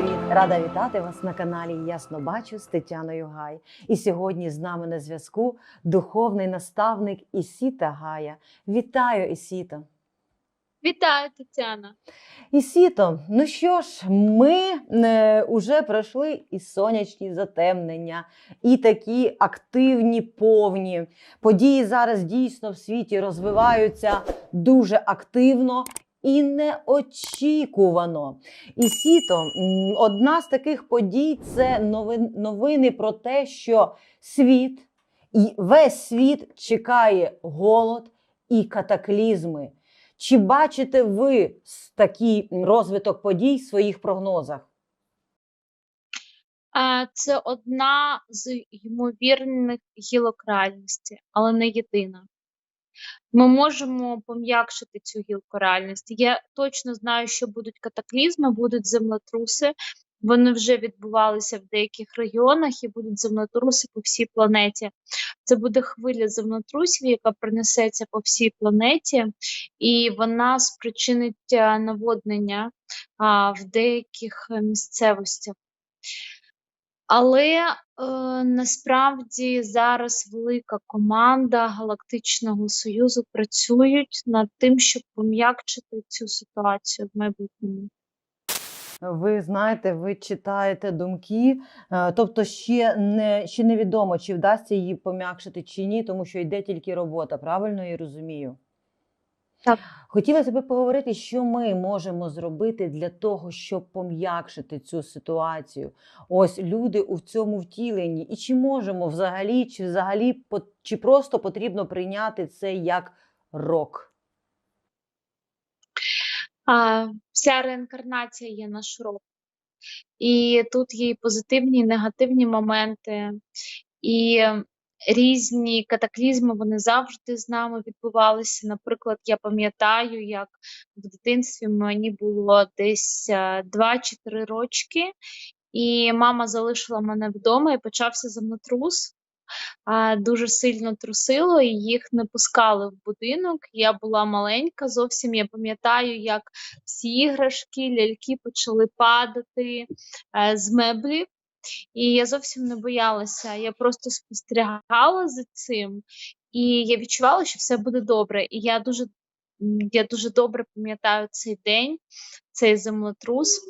привіт! Рада вітати вас на каналі Ясно Бачу з Тетяною Гай. І сьогодні з нами на зв'язку духовний наставник Ісіта Гая. Вітаю, Ісіто! Вітаю, Тетяна. Ісіто, ну що ж, ми е, уже пройшли і сонячні затемнення, і такі активні, повні. Події зараз дійсно в світі розвиваються дуже активно. І неочікувано. І сіто, одна з таких подій це новини про те, що світ і весь світ чекає голод і катаклізми. Чи бачите ви такий розвиток подій в своїх прогнозах? Це одна з ймовірних гілок реальності, але не єдина. Ми можемо пом'якшити цю гілку реальності. Я точно знаю, що будуть катаклізми, будуть землетруси. Вони вже відбувалися в деяких регіонах і будуть землетруси по всій планеті. Це буде хвиля землетрусів, яка принесеться по всій планеті, і вона спричинить наводнення а, в деяких е, місцевостях. Але е, насправді зараз велика команда Галактичного Союзу працюють над тим, щоб пом'якчити цю ситуацію в майбутньому. Ви знаєте, ви читаєте думки, е, тобто ще не ще невідомо, чи вдасться її пом'якшити чи ні, тому що йде тільки робота. Правильно я розумію? Так. Хотілося б поговорити, що ми можемо зробити для того, щоб пом'якшити цю ситуацію. Ось люди у цьому втіленні, і чи можемо взагалі, чи взагалі чи просто потрібно прийняти це як рок? А, вся реінкарнація є наш рок. І тут є і позитивні, і негативні моменти, і різні катаклізми вони завжди з нами відбувалися. Наприклад, я пам'ятаю, як в дитинстві мені було десь е, 2 чи 3 рочки, і мама залишила мене вдома і почався землетрус. Дуже сильно трусило, і їх не пускали в будинок. Я була маленька зовсім. Я пам'ятаю, як всі іграшки, ляльки почали падати е, з меблів. І я зовсім не боялася. Я просто спостерігала за цим, і я відчувала, що все буде добре. І я дуже, я дуже добре пам'ятаю цей день, цей землетрус.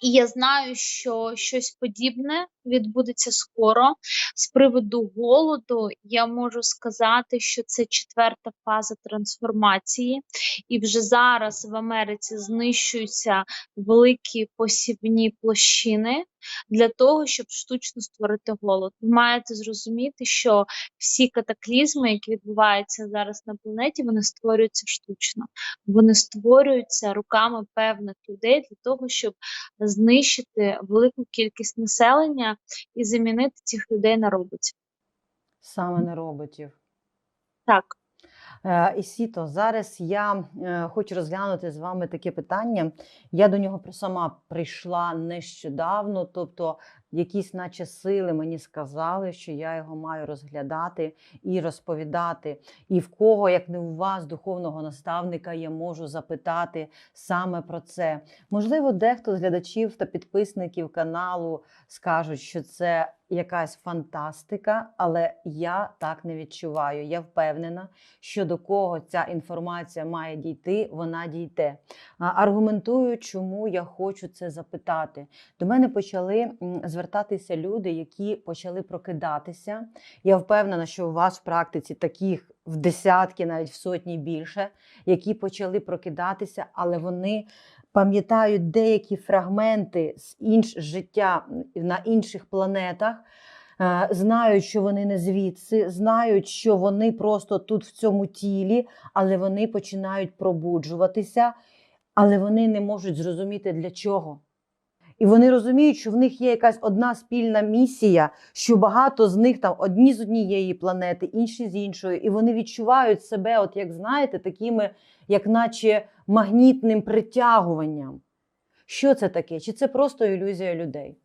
І я знаю, що щось подібне відбудеться скоро. З приводу голоду я можу сказати, що це четверта фаза трансформації, і вже зараз в Америці знищуються великі посівні площини для того, щоб штучно створити голод. Ви маєте зрозуміти, що всі катаклізми, які відбуваються зараз на планеті, вони створюються штучно. Вони створюються руками певних людей для того, щоб знищити велику кількість населення і замінити цих людей на роботів. Саме на роботів. Так. І Ісіто, зараз я е, хочу розглянути з вами таке питання. Я до нього сама прийшла нещодавно, тобто якісь, наче сили мені сказали, що я його маю розглядати і розповідати. І в кого, як не у вас, духовного наставника, я можу запитати саме про це. Можливо, дехто з глядачів та підписників каналу скажуть, що це якась фантастика, але я так не відчуваю. Я впевнена, що до кого ця інформація має дійти, вона дійде. Аргументую, чому я хочу це запитати. До мене почали м, звертатися люди, які почали прокидатися. Я впевнена, що у вас в практиці таких в десятки, навіть в сотні більше, які почали прокидатися, але вони. Пам'ятають деякі фрагменти з інш життя на інших планетах, е, знають, що вони не звідси, знають, що вони просто тут в цьому тілі, але вони починають пробуджуватися, але вони не можуть зрозуміти для чого. І вони розуміють, що в них є якась одна спільна місія, що багато з них там одні з однієї планети, інші з іншої, і вони відчувають себе, от як знаєте, такими, як наче магнітним притягуванням. Що це таке? Чи це просто ілюзія людей?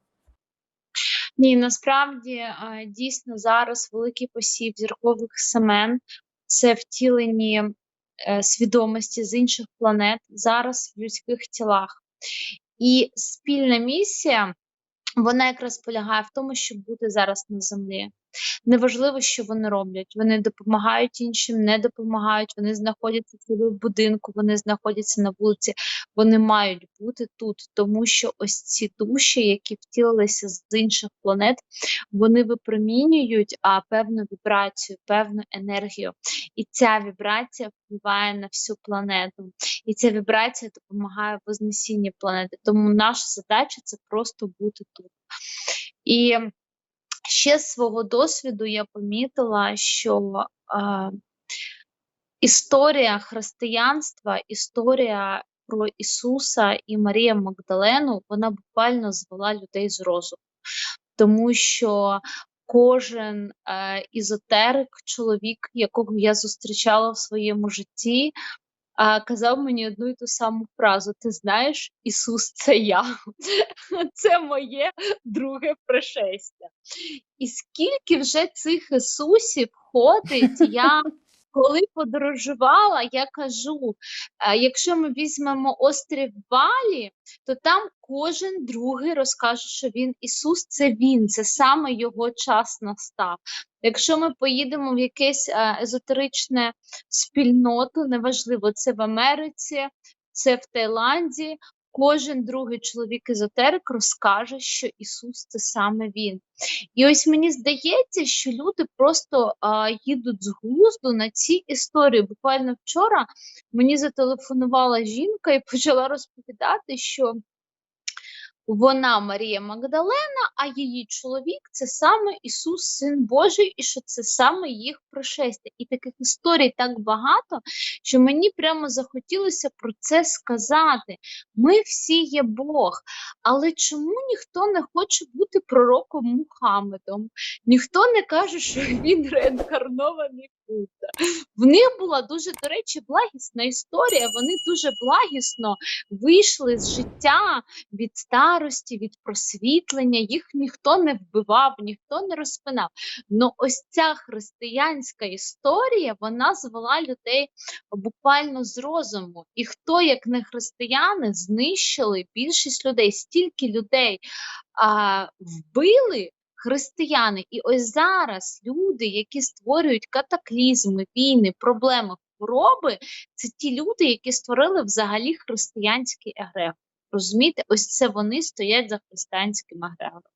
Ні, насправді е, дійсно зараз великий посів зіркових семен це втілені е, свідомості з інших планет зараз в людських тілах. І спільна місія, вона якраз полягає в тому, щоб бути зараз на землі. Неважливо, що вони роблять. Вони допомагають іншим, не допомагають. Вони знаходяться в будинку, вони знаходяться на вулиці. Вони мають бути тут, тому що ось ці душі, які втілилися з інших планет, вони випромінюють а, певну вібрацію, певну енергію. І ця вібрація впливає на всю планету. І ця вібрація допомагає вознесінні планети. Тому наша задача це просто бути тут. І ще з свого досвіду я помітила, що е, історія християнства, історія про Ісуса і Марія Магдалену, вона буквально звела людей з розуму, тому що кожен е, ізотерик, чоловік, якого я зустрічала в своєму житті, а, казав мені одну і ту саму фразу: Ти знаєш, Ісус, це я, це моє друге пришестя. І скільки вже цих Ісусів ходить, я коли подорожувала, я кажу: е, якщо ми візьмемо острів Балі, то там кожен другий розкаже, що він Ісус це Він, це саме його час настав. Якщо ми поїдемо в якесь е, езотеричне спільноту, неважливо, це в Америці, це в Таїланді. Кожен другий чоловік езотерик розкаже, що Ісус це саме Він. І ось мені здається, що люди просто а, їдуть з глузду на ці історії. Буквально вчора мені зателефонувала жінка і почала розповідати, що вона Марія Магдалена, а її чоловік це саме Ісус, Син Божий, і що це саме їх пришестя. І таких історій так багато, що мені прямо захотілося про це сказати. Ми всі є Бог, але чому ніхто не хоче бути пророком Мухаммедом? Ніхто не каже, що він реінкарнований. В них була дуже, до речі, благісна історія. Вони дуже благісно вийшли з життя від старості, від просвітлення. Їх ніхто не вбивав, ніхто не розпинав. Ну, ось ця християнська історія вона звела людей буквально з розуму. І хто, як не християни, знищили більшість людей, стільки людей а, вбили. Християни, і ось зараз люди, які створюють катаклізми, війни, проблеми, хвороби, це ті люди, які створили взагалі християнський егрегор. Розумієте, ось це вони стоять за християнським егрегором.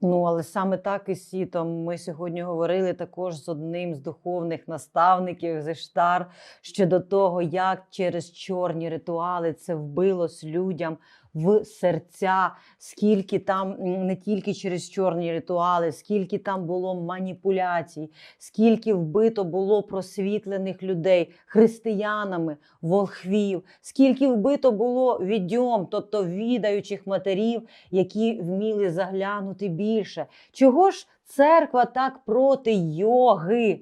Ну, але саме так і сітом. Ми сьогодні говорили також з одним з духовних наставників з Іштар щодо того, як через чорні ритуали це вбилось людям в серця, скільки там не тільки через чорні ритуали, скільки там було маніпуляцій, скільки вбито було просвітлених людей християнами, волхвів, скільки вбито було відьом, тобто відаючих матерів, які вміли заглянути більше. Чого ж церква так проти йоги?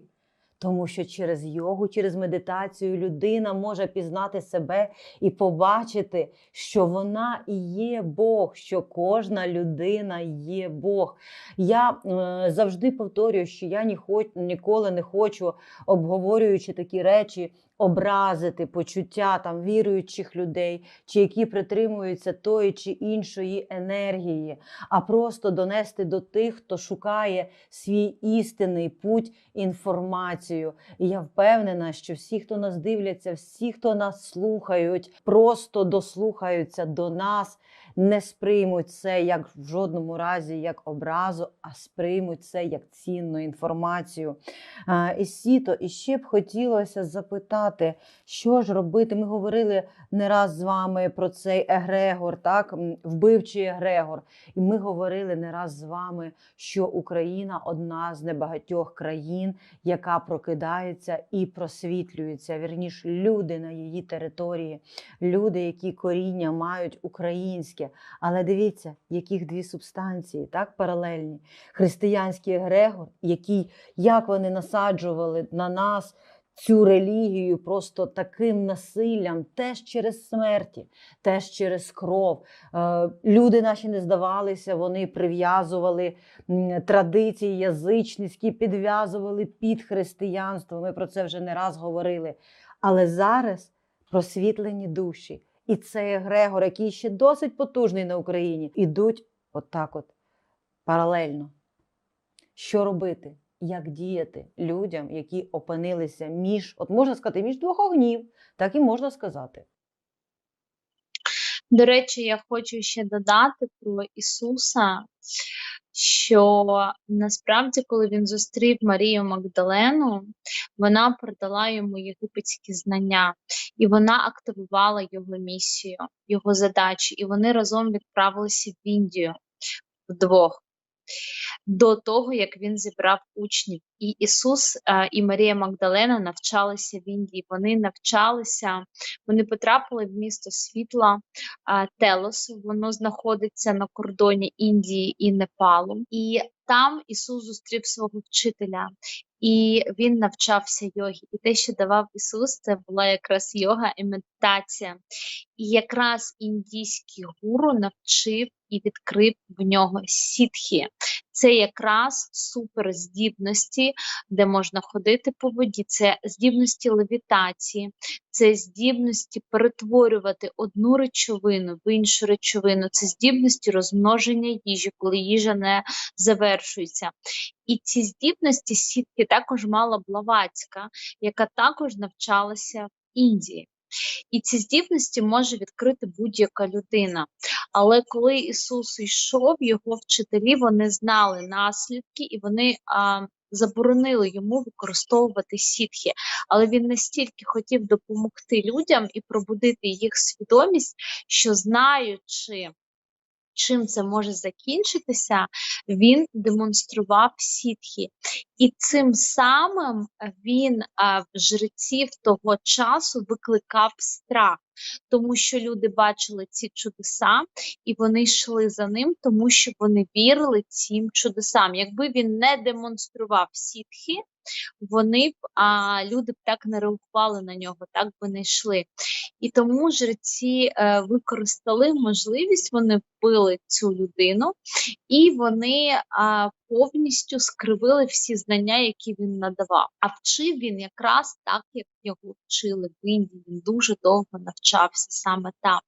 Тому що через йогу, через медитацію людина може пізнати себе і побачити, що вона і є Бог, що кожна людина є Бог. Я е, завжди повторюю, що я ні хоч, ніколи не хочу, обговорюючи такі речі, образити почуття там віруючих людей, чи які притримуються тої чи іншої енергії, а просто донести до тих, хто шукає свій істинний путь інформацію. І я впевнена, що всі, хто нас дивляться, всі, хто нас слухають, просто дослухаються до нас, не сприймуть це як в жодному разі як образу, а сприймуть це як цінну інформацію. І сіто, і ще б хотілося запитати, що ж робити. Ми говорили не раз з вами про цей егрегор, так, вбивчий егрегор. І ми говорили не раз з вами, що Україна одна з небагатьох країн, яка прокидається і просвітлюється. Вірніше, люди на її території, люди, які коріння мають українське. Але дивіться, яких дві субстанції, так, паралельні. Християнський егрегор, який, як вони насаджували на нас цю релігію просто таким насиллям, теж через смерті, теж через кров. Е, Люди наші не здавалися, вони прив'язували традиції язичницькі, підв'язували під християнство. Ми про це вже не раз говорили. Але зараз просвітлені душі, і цей егрегор, який ще досить потужний на Україні, ідуть отак от паралельно. Що робити? Як діяти людям, які опинилися між, от можна сказати, між двох огнів, так і можна сказати. До речі, я хочу ще додати про Ісуса, що насправді, коли він зустрів Марію Магдалену, вона передала йому єгипетські знання, і вона активувала його місію, його задачі, і вони разом відправилися в Індію вдвох. До того, як він зібрав учнів, і Ісус е, і Марія Магдалена навчалися в Індії. Вони навчалися, вони потрапили в місто світла е, Телос. Воно знаходиться на кордоні Індії і Непалу. І там Ісус зустрів свого вчителя, і він навчався йогі. І те, що давав Ісус, це була якраз йога і медитація. І якраз індійський гуру навчив і відкрив в нього сітхі. Це якраз суперздібності, де можна ходити по воді, це здібності левітації, це здібності перетворювати одну речовину в іншу речовину, це здібності розмноження їжі, коли їжа не завершується. І ці здібності сітки також мала Блаватська, яка також навчалася в Індії. І ці здібності може відкрити будь-яка людина. Але коли Ісус йшов, його вчителі вони знали наслідки і вони а, заборонили йому використовувати сітхи. Але він настільки хотів допомогти людям і пробудити їх свідомість, що знаючи. Чим це може закінчитися, він демонстрував сітхи. І цим самим він а, в жреців того часу викликав страх, тому що люди бачили ці чудеса, і вони йшли за ним, тому що вони вірили цим чудесам. Якби він не демонстрував сітхи, вони б а, люди б так не реагували на нього, так би не йшли. І тому жреці е, використали можливість, вони вбили цю людину, і вони а, повністю скривили всі знання, які він надавав. А вчив він якраз так, як його вчили в Індії. Він дуже довго навчався саме там.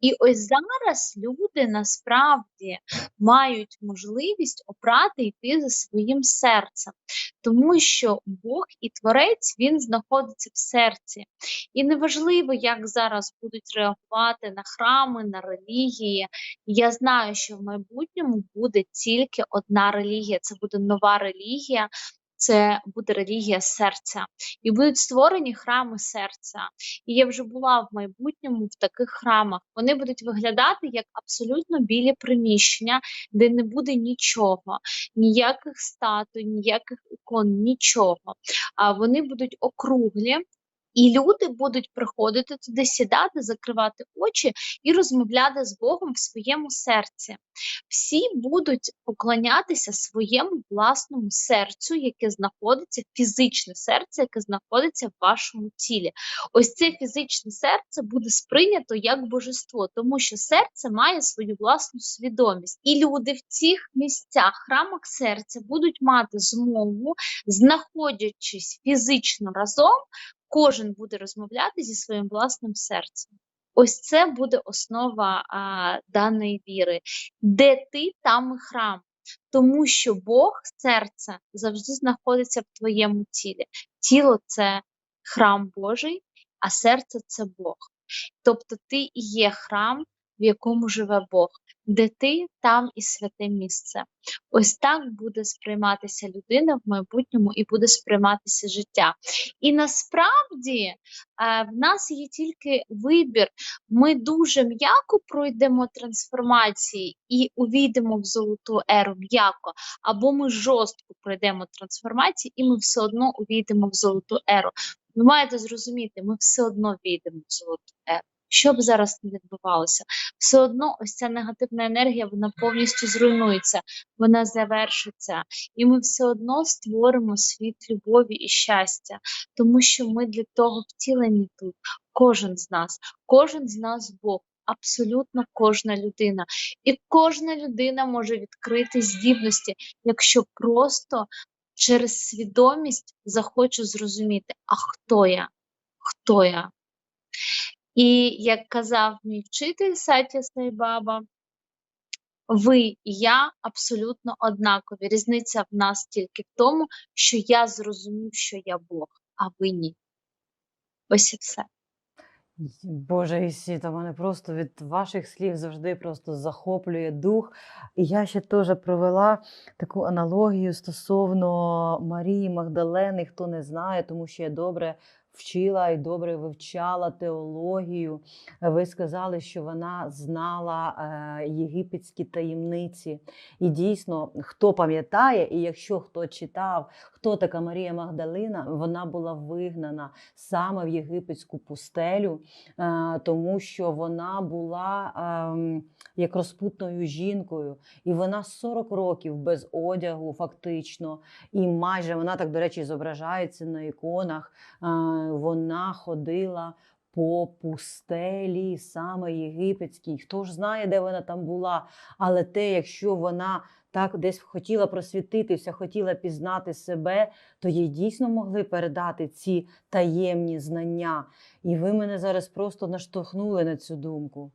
І ось зараз люди насправді мають можливість обрати йти за своїм серцем, тому що Бог і Творець він знаходиться в серці. І неважливо, як зараз будуть реагувати на храми, на релігії. Я знаю, що в майбутньому буде тільки одна релігія, це буде нова релігія. Це буде релігія серця, і будуть створені храми серця. І я вже була в майбутньому в таких храмах. Вони будуть виглядати як абсолютно білі приміщення, де не буде нічого, ніяких статуй, ніяких ікон, нічого. А вони будуть округлі. І люди будуть приходити туди, сідати, закривати очі і розмовляти з Богом в своєму серці. Всі будуть поклонятися своєму власному серцю, яке знаходиться, фізичне серце, яке знаходиться в вашому тілі. Ось це фізичне серце буде сприйнято як божество, тому що серце має свою власну свідомість. І люди в цих місцях, храмах серця, будуть мати змогу, знаходячись фізично разом кожен буде розмовляти зі своїм власним серцем. Ось це буде основа а, даної віри. Де ти, там храм. Тому що Бог, серце, завжди знаходиться в твоєму тілі. Тіло це храм Божий, а серце це Бог. Тобто ти є храм, в якому живе Бог. Де ти, там і святе місце. Ось так буде сприйматися людина в майбутньому і буде сприйматися життя. І насправді е, в нас є тільки вибір. Ми дуже м'яко пройдемо трансформації і увійдемо в золоту еру м'яко, або ми жорстко пройдемо трансформації, і ми все одно увійдемо в золоту еру. Ви маєте зрозуміти, ми все одно війдемо в золоту еру. Що б зараз не відбувалося, все одно ось ця негативна енергія вона повністю зруйнується, вона завершиться, і ми все одно створимо світ любові і щастя, тому що ми для того втілені тут, кожен з нас, кожен з нас Бог. Абсолютно кожна людина, і кожна людина може відкрити здібності, якщо просто через свідомість захоче зрозуміти, а хто я? Хто я? І як казав мій вчитель Сатя Сайбаба, ви і я абсолютно однакові. Різниця в нас тільки в тому, що я зрозумів, що я Бог, а ви ні. Ось і все. Боже Ісіта, мене просто від ваших слів завжди просто захоплює дух. І я ще теж провела таку аналогію стосовно Марії Магдалени, хто не знає, тому що я добре вчила і добре вивчала теологію. Ви сказали, що вона знала е, єгипетські таємниці. І дійсно, хто пам'ятає, і якщо хто читав, хто така Марія Магдалина, вона була вигнана саме в єгипетську пустелю е, тому що вона була ем, як розпутною жінкою, і вона 40 років без одягу, фактично, і майже вона так, до речі, зображається на іконах. Вона ходила. По пустелі, саме єгипетській. Хто ж знає, де вона там була? Але те, якщо вона так десь хотіла просвітитися, хотіла пізнати себе, то їй дійсно могли передати ці таємні знання. І ви мене зараз просто наштовхнули на цю думку.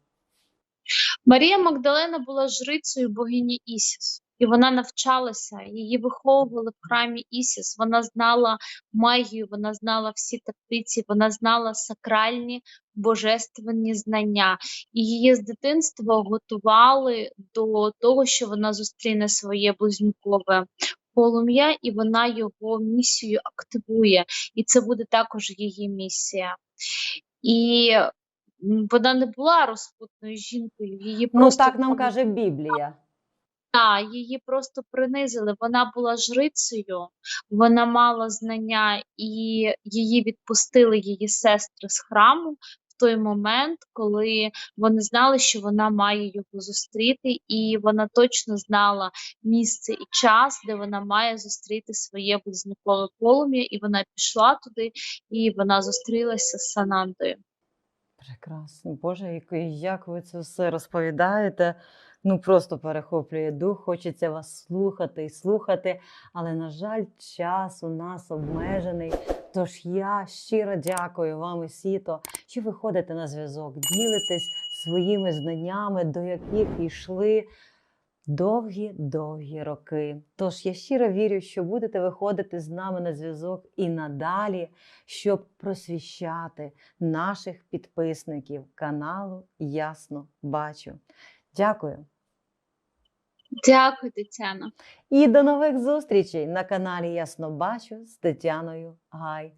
Марія Магдалена була жрицею богині Ісіс, і вона навчалася, її виховували в храмі Ісіс. Вона знала магію, вона знала всі тактиці, вона знала сакральні божественні знання. І її з дитинства готували до того, що вона зустріне своє близнюкове полум'я, і вона його місію активує. І це буде також її місія. І вона не була розпутною жінкою, її Ну так нам каже Біблія. Та, її просто принизили. Вона була жрицею, вона мала знання, і її відпустили її сестри з храму в той момент, коли вони знали, що вона має його зустріти, і вона точно знала місце і час, де вона має зустріти своє близнюкове полум'я, і вона пішла туди, і вона зустрілася з Санандою. Прекрасно. Боже, як, ви це все розповідаєте. Ну просто перехоплює дух, хочеться вас слухати і слухати. Але, на жаль, час у нас обмежений. Тож я щиро дякую вам, Ісіто, що ви ходите на зв'язок, ділитесь своїми знаннями, до яких йшли довгі-довгі роки. Тож я щиро вірю, що будете виходити з нами на зв'язок і надалі, щоб просвіщати наших підписників каналу Ясно Бачу. Дякую. Дякую, Тетяна. І до нових зустрічей на каналі Ясно Бачу з Тетяною Гай.